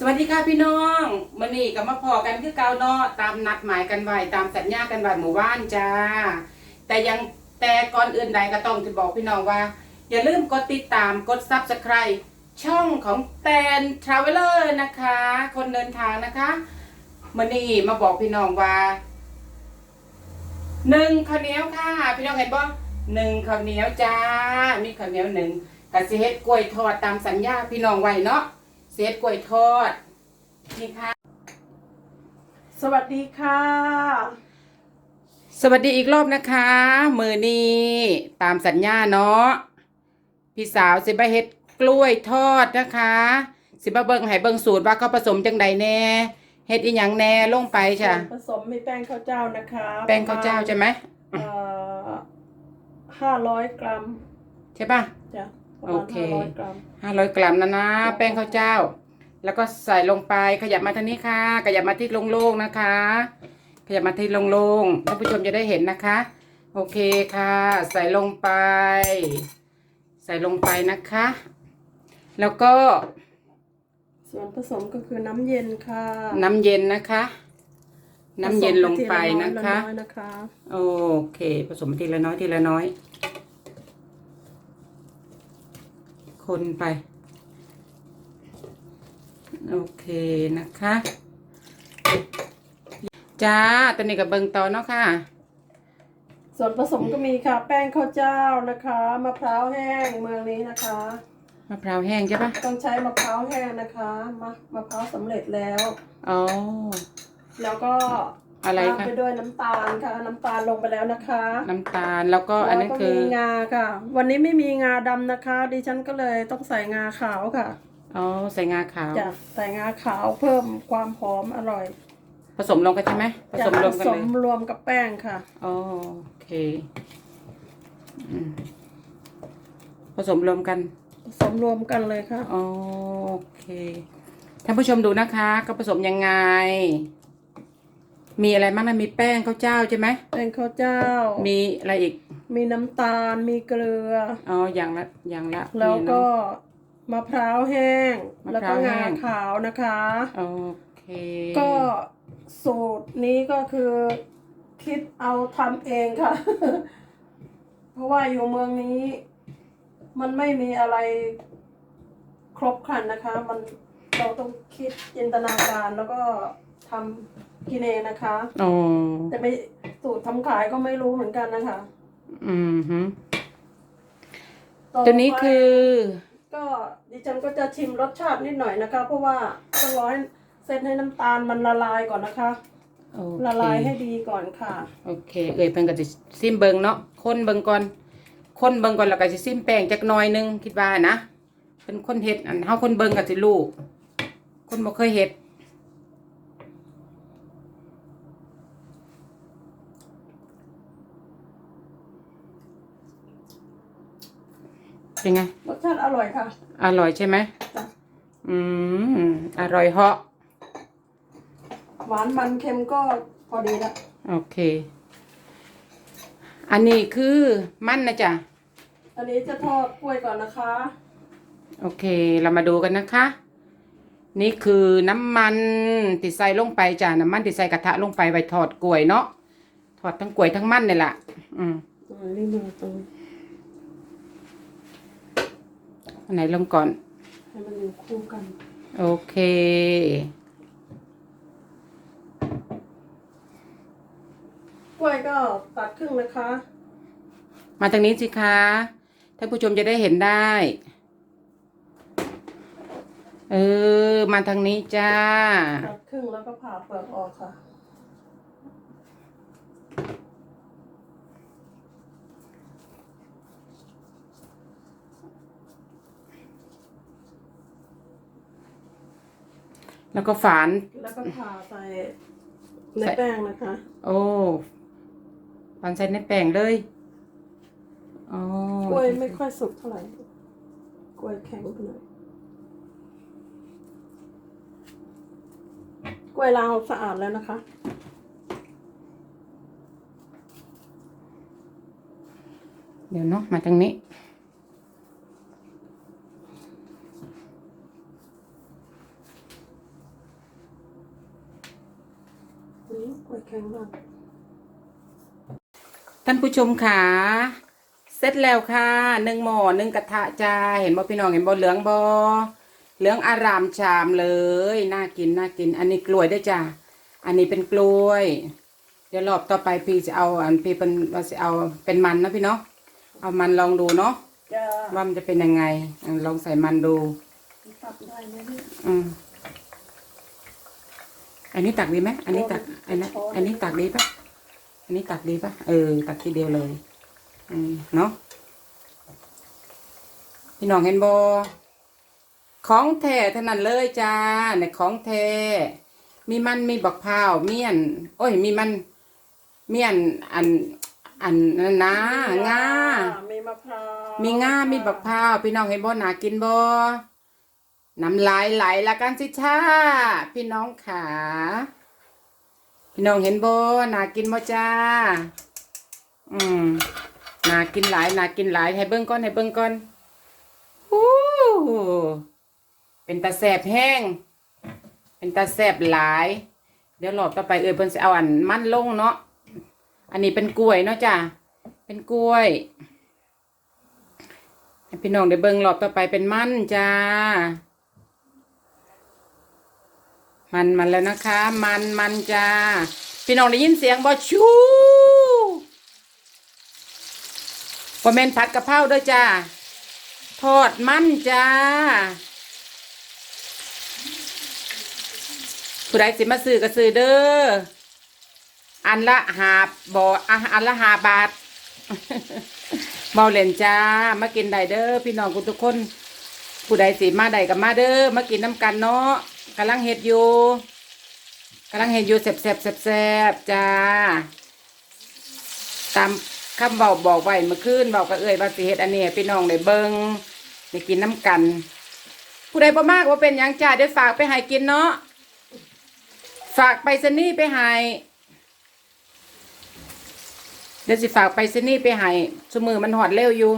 สวัสดีค่ะพี่น้องมื่อนี้ก็มาพอกันคือเกาเนาะตามนัดหมายกันไว้ตามสัญญากันไว้หมู่บ้านจ้า แต่ยังแต่ก่อนอื่นใดก็ต้องจะบอกพี่น้องว่า อย่าลืมกดติดตามกดซับสไคร b ช่องของแตนทราเวลเลอร์นะคะ คนเดินทางนะคะมื่อนี้มาบอกพี่น้องว่าหนึ่งข้าวเหนียวค่ะ พี่น้องเห็นบ่หนึ่งข้าวเหนียวจ้า มีข้าวเหนียวหนึ่งกะสิเฮ็ดกล้วยทอดตามสัญญาพี่น้องไว้เนาะ เศษกล้วยทอดนี่ค่ะ สวัสดีค่ะ สวัสดีอีกรอบนะคะ มือนี้ตามสัญญาเนาะพี่สาวสิบเฮ็ดกล้วยทอดนะคะ สิบเบิ่งให้เบิ่งสูตรว่าเขาผสมจังใดแน่เฮ็ดอีหยังแน่ลงไปจ้ะผสมมีแป้งข้าวเจ้านะคะแป้งข้าวเจ้าใช่ไหมห้าร้อยกรัม ใช่ป่ะจ้ะประ โอมาณเคห้าร้อยกรัมห้าร้อยกรัมนะนะ แป้งข้าวเจ้า แล้วก็ใส่ลงไปขยับมาทางนี้ค่ะ ขยับมาที่โล่งๆนะคะ ขยับมาที่โล่งๆท่านผู้ชมจะได้เห็นนะคะ โอเคค่ะ ใส่ลงไป ใส่ลงไปนะคะ แล้วก็ ส่วนผสมก็คือน้ำเย็นค่ะน้ำเย็นนะคะ น้ำเย็นลงไปผสมนะคะทีลน้อยๆนะคะ โอเค ผสมทีละน้อยทีละน้อย คนไป โอเคนะคะ จ้าตอนนี้กับเบิงต่อเนาะค่ะ ส่วนผสมก็มีค่ะ แป้งข้าวเจ้านะคะมะพร้าวแห้งเมืองนี้นะคะมะพร้าวแห้งใช่ปะต้องใช้มะพร้าวแห้งนะคะมะมะพร้าวสำเร็จแล้ว อ๋อ แล้วก็ อะไรตามคะไปด้วยน้ำตาลค่ะ น้ำตาลลงไปแล้วนะคะน้ำตาลแล้วก็อันนั้นคือแล้วก็มีงาค่ะ วันนี้ไม่มีงาดำนะคะ ดิฉันก็เลยต้องใส่งาขาวค่ะอ๋อใส่งาขาว จะใส่งาขาวเพิ่มความหอมอร่อยผสมลงกันใช่ไหมผจะสมรวมกันผสเลมยรวมกับแป้งค่ะ อ๋อโอเคอืมผสมรวมกัน ผสมรวมกันเลยค่ะ โอเค ท่านผู้ชมดูนะคะ ก็ผสมยังไง มีอะไรบ้างนะมีแป้งข้าวเจ้าใช่ไหมแป้งข้าวเจ้า มีอะไรอีก มีน้ำตาล มีเกลือ อ๋อ อย่างละ อย่างละแล้วมีก็เนาะมะพร้าวแห้งมะแล้วพร้าก็วแห้งางขาวนะคะ โอเค ก็สูตรนี้ก็คือคิดเอาทำเองค่ะ เพราะว่าอยู่เมืองนี้ มันไม่มีอะไรครบครันนะคะ มันเราต้องคิดจินตนาการแล้วก็ทำ กินเองนะคะ อ๋อ แต่ไปสูตรทำขายก็ไม่รู้เหมือนกันนะคะ อืมฮึต่อไปตัวนี้คือ ก็ดิฉันก็จะชิมรสชาตินิดหน่อยนะคะ เพราะว่าต้องรอให้เส้นให้น้ำตาลมันละลายก่อนนะคะโอเคละลายให้ดีก่อนค่ะ โอเค เอ่ยเพิ่นก็จะซิมเบิงเนาะคนเบิงก่อนคนเบิงก่อนแล้วก็สิซิมแป้งจักหน่อยหนึงคิดว่านะเป็นคนเฮ็ดอันเฮาคนเบิงก็สิรู้คนบ่เคยเฮ็ด เป็นไง รสชาติอร่อยค่ะ อร่อยใช่ไหมจ้ะ อืม อร่อยเหาะ หวานมันเค็มก็พอดีละโอเค อันนี้คือมันนะจ๊ะ อันนี้จะทอดกล้วยก่อนนะคะ โอเค เรามาดูกันนะคะ นี่คือน้ำมันติดใส่ลงไปจ้ะ น้ำมันติดใส่กระทะลงไปไว้ทอดกล้วยเนาะ ทอดทั้งกล้วยทั้งมันนี่แหละอืม อ่านี่มือตรง อันไหนลงก่อน ให้มันอยู่คู่กัน โอเค กล้วยก็ตัดครึ่งนะคะ มาทางนี้สิคะท่านผู้ชมจะได้เห็นได้ เออ มาทางนี้จ้า ตัดครึ่งแล้วก็ผ่าเปลือกออกค่ะ แล้วก็ฝาน แล้วก็ผ่าใส่ในใส่แป้งนะคะ โอ้ฝานใส่ในแป้งเลยอ๋อกล้วยไม่ค่อยสุกเท่าไหร่กล้วยแข็งไปหน่อยกล้วยล้างสะอาดแล้วนะคะเดี๋ยวเนาะมาทางนี้ กล้วยแข็งมาก ท่านผู้ชมขาเสร็จแล้วค่ะหนึ่งหม้อหนึ่งกระทะจ้าเห็นบ่พี่น้องเห็นบ่เหลืองบ่เหลืองอารามชามเลยน่ากินน่ากิน อันนี้กล้วยด้วยจ้าอันนี้เป็นกล้วย เดี๋ยวรอบต่อไปพี่จะเอาอันพี่เป็นว่าจะเอาเป็นมันนะพี่เนาะเอามันลองดูเนาะจะว่ามันจะเป็นยังไงอะลองใส่มันดูตัดได้ไหมเนี่ยอืม อันนี้ตักดีไหมอันนี้ตัก อันนี้นอันนี้ตักดีปะอันนี้ตักดีปะเออ ตักทีเดียวเลยอืมเนาะพี่น้องเห็นบอของแท้เท่านั้นเลยจ้าในของแท้มีมันมีบักพร้าวเมี่ยน โอ้ย มีมันเมี่ยนอันอันนั้นนะงามีมะพร้าวมีง่ามีบักพร้าวพี่น้องเห็นบ่หนากินบ่ น้ำลายไหลละกันสิช่าพี่น้องขาพี่น้องเห็นโบ่หนากินบ่จ้า อืมนากินหลายนากินหลายให้เบิ่งก่อนให้เบิ่งก่อนฮู้เป็นตาแสบแห้ง เป็นตาแสบหลาย เดี๋ยวรอบต่อไปเอ้ยเพิ่นสิเอาอันมันลงเนาะอันนี้เป็นกล้วยเนาะจ้าเป็นกล้วยพี่น้องได้เบิ่งรอบต่อไปเป็นมันจ้า มันมันแล้วนะคะ มันมันจ้าพี่น้องได้ยินเสียงบอชูบอแมนผัดกะเพราด้วยจ้าทอดมันจ้าผู้ใดสิมาซื้อก็ซื้อเด้ออันละหาบออะอันละหาบาทเมาเล่นจ้า มากินได้เด้อพี่น้องทุกคน ผู้ใดสิมาได้กับมาเด้อมากินน้ำกันเนาะ กำลังเฮ็ดอยู่กำลังเฮ็ดอยู่แซ่บแซ่บแซ่บแซ่บจ้า ตามคำบอกบอกไว้เมื่อคืนบอกกับเอ่ยว่าสิเฮ็ดอันนี้พี่น้องได้เบิ่งได้กินน้ำกัน ผู้ใดบ่มากว่าเป็นยังจ้าเดี๋ยวฝากไปให้กินเนาะฝากไปสนี่ไปให้เดี๋ยวสิฝากไปสนี่ไปให้สมือมันหอดเร็วอยู่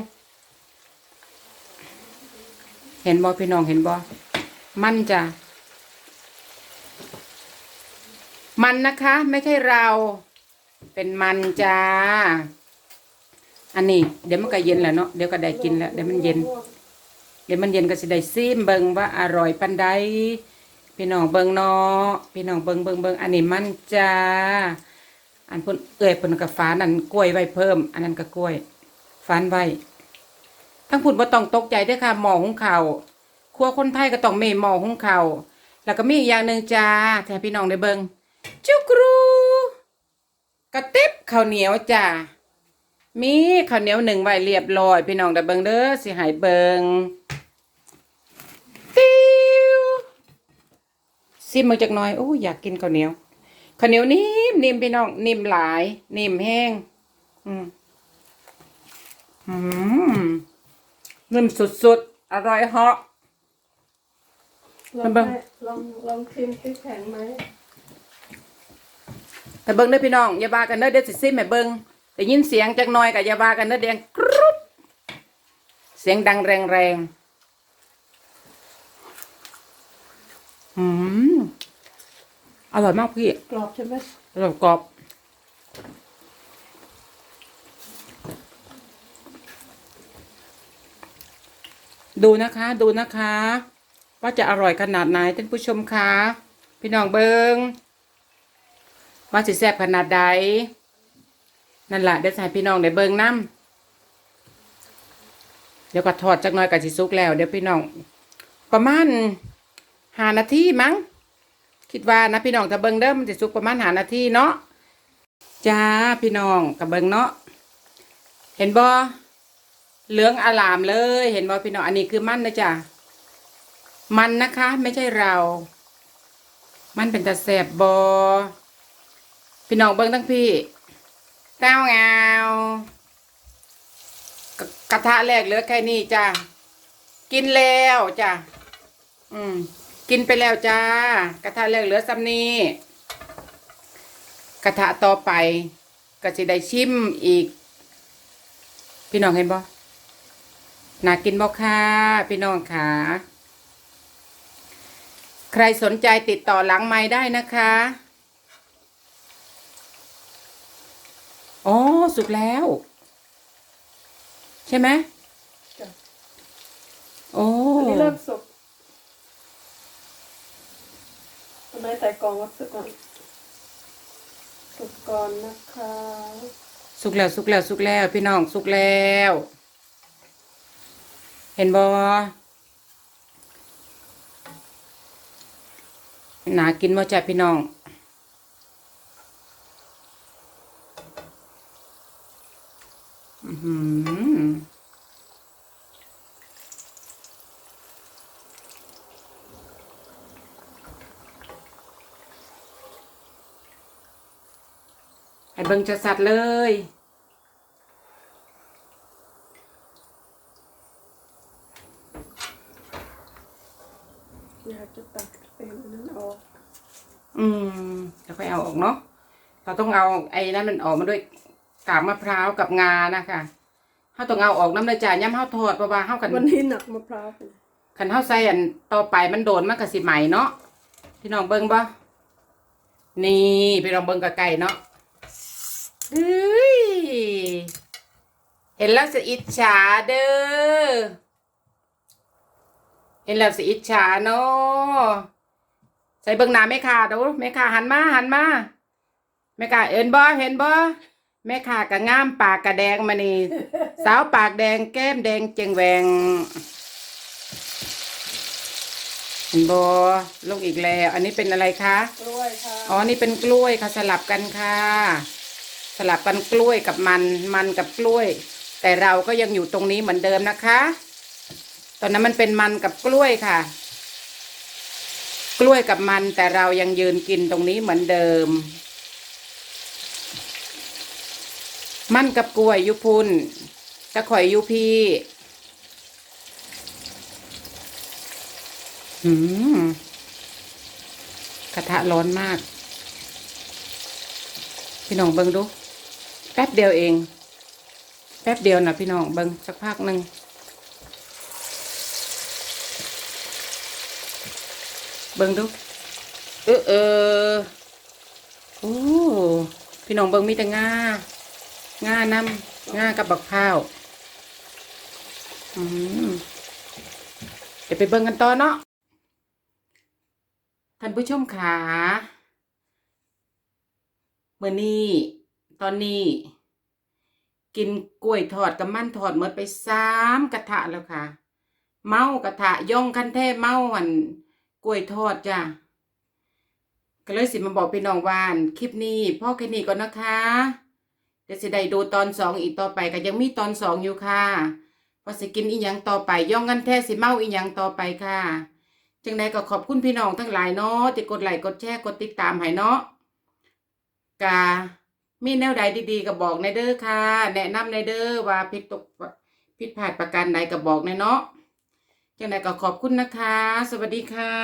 เห็นบอพี่น้องเห็นบอมันจ้ะ มันนะคะ ไม่ใช่เรา เป็นมันจ้า อันนี้ เดี๋ยวมันก็เย็นแล้วเนาะเดี๋ยวก็ได้กินแล้วเดี๋ยวมันเย็น เดี๋ยวมันเย็นก็สิได้ซิมเบิงว่าอร่อยปันใดพี่น้องเบิงเนาะพี่น้องเบิงเบิงเบิงอันนี้มันจ้า อันพิ่นเอ่ยพิ่นกับฟ้านั่นกล้วยไว้เพิ่ม อันนั้นก็กล้วยฟ้านไว้ทั้งพุ่นบ่ต้องตกใจด้อค่ะหมอหุงข้าวครัวคนไทยก็ต้องเมีหมอหุงข้าวแล้วก็มีอีกอย่างหนึ่งจ้าแทนพี่น้องได้เบิง จุกรู กระติบข้าวเหนียวจ้ามีข้าวเหนียวหนึ่งไว้เรียบร้อย พี่น้องได้เบิงเด้อสิใหายเบิงติ้วซิมมาจากหน้อยโอ้ยอยากกินข้าวเหนียวข้าวเหนียวนิ่มนิ่มพี่น้องนิ่มหลาย นิ่มแห้ง อืมอืมนิ่มสุดๆอร่อยเหาะลองเบิ่งให้ลองลองชิมพริกแข็งไหม แต่เบิ้งเด้อพี่น้องอย่าบากันเด้อเดี๋ยวสิซิมให้เบิ้งได้ยินเสียงจักหน่อยกับอย่าบากันเด้อเดียงกรุบเสียงดังแรงๆอืมอร่อยมากพี่กรอบใช่ไหมอร่อยกรอบดูนะคะดูนะคะ ว่าจะอร่อยขนาดไหนท่านผู้ชมคะพี่น้องเบิง ว่าสิแซ่บขนาดใดนั่นแหละเดี๋ยวใส่พี่น้องได้เบิงน้ำเดี๋ยวก็ทอดจักหน่อยกับสิซุกแล้ว เดี๋ยวพี่น้อง ประมาณหานาทีมั้ง คิดว่านะพี่น้องถ้าเบิงเด้อมันจะสุกประมาณหานาทีเนาะจ้าพี่น้องกับเบิงเนาะเห็นบ่เหลืองอลามเลย เห็นบ่พี่น้องอันนี้คือมันนะจ้ะมันนะคะ ไม่ใช่เรา มันเป็นตาแสบบอ พี่น้องเบิงทั้งพี่เต้าเงากระกระทะแรกเหลือแค่นี้จ้ะกินแล้วจ้ะอืม กินไปแล้วจ้า กระทะเหลือเหลือซ้ำนี้กระทะต่อไป ก็จะได้ชิมอีก พี่น้องเห็นบ่น่ากินบ่ค่ะพี่น้องค่ะใครสนใจติดต่อหลังไม้ได้นะคะ อ๋อ สุกแล้ว ใช่ไหมจ้ะ โอ้อันนี้เริ่มสุกทำไมใส่กล่องวัสุกก่อนสุกก่อนนะคะ สุกแล้วสุกแล้วสุกแล้ว พี่น้องสุกแล้ว เห็นบอหนากินมาจากพี่น้อง อือหือ ให้เบิ่งจะสัดเลย อยากจะตัดเป็นอันนั้นออก อืมแล้วค่อยเอาออกเนาะ เราต้องเอาไอ้นั้นมันออกมาด้วย กากมะพร้าวกับงานะคะเขาต้องเอาออกน้ำเลยจ่าย่ำเขาทอดเพราะว่าเขากันวันนี้หนักมะพร้าวไปขันเขาใส่อันต่อไปมันโดนมันก็สิใหม่เนาะพี่น้องเบิ้งบ่นี่พี่น้องเบิ้งกับไก่เนาะเฮ้ยเห็นแล้วสิอิจฉาเด้อเห็นแล้วสิอิจฉาเนาะใส่เบิ่งหน้าแม่ค้าดูแม่ค้าหันมาหันมาแม่ค้าเอินบ่เห็นบ่ แม่ค้าก็งามปากกระแดงมานี่ สาวปากแดงแก้มแดงเจงแหวงเห็นบ่ลงอีกแล้ว อันนี้เป็นอะไรคะกล้วยค่ะอ๋อนี่เป็นกล้วยค่ะสลับกันค่ะ สลับกันกล้วยกับมันมันกับกล้วย แต่เราก็ยังอยู่ตรงนี้เหมือนเดิมนะคะ ตอนนั้นมันเป็นมันกับกล้วยค่ะ กล้วยกับมันแต่เรายังยืนกินตรงนี้เหมือนเดิม มันกับกล้วยอยุพุนตะข่อยอยุพี่หืมกระทะร้อนมาก พี่น้องเบิ้งดู แป๊บเดียวเอง แป๊บเดียวนะพี่น้องเบิ้งสักพักหนึ่งเบิ้งดู เออเออโอ้พี่น้องเบิ้งมีแต่ง่า ง่าน้ำง่ากับบักข้าวเดี๋ยวไปเบิ่งกันต่อเนาะท่านผู้ชมขาเมื่อนี้ตอนนี้ กินกล้วยทอดกับมันทอดหมดไปสามกระทะแล้วค่ะ เมากระทะย่องคันแท้เมาหันกล้วยทอดจ้ะก็เลยสิมาบอกพี่น้องวาน คลิปนี้พ่อแค่นี้ก่อนนะคะ ดี๋ยวสิได้ดูตอนสองอีกต่อไปก็ยังมีตอนสองอยู่ค่ะว่าสิกินอีหยังต่อไปย่องกันแท้สิเมาอีหยังต่อไปค่ะ จังใดก็ขอบคุณพี่น้องทั้งหลายเนาะที่กดไลค์กดแชร์กดติดตามให้เนาะกามีแนวใดดีๆก็บอกในเด้อค่ะ แนะนำในเด้อว่าผิดตกผิดพลาดประการใดก็บอกในเนาะจังใดก็ขอบคุณนะคะ สวัสดีค่ะ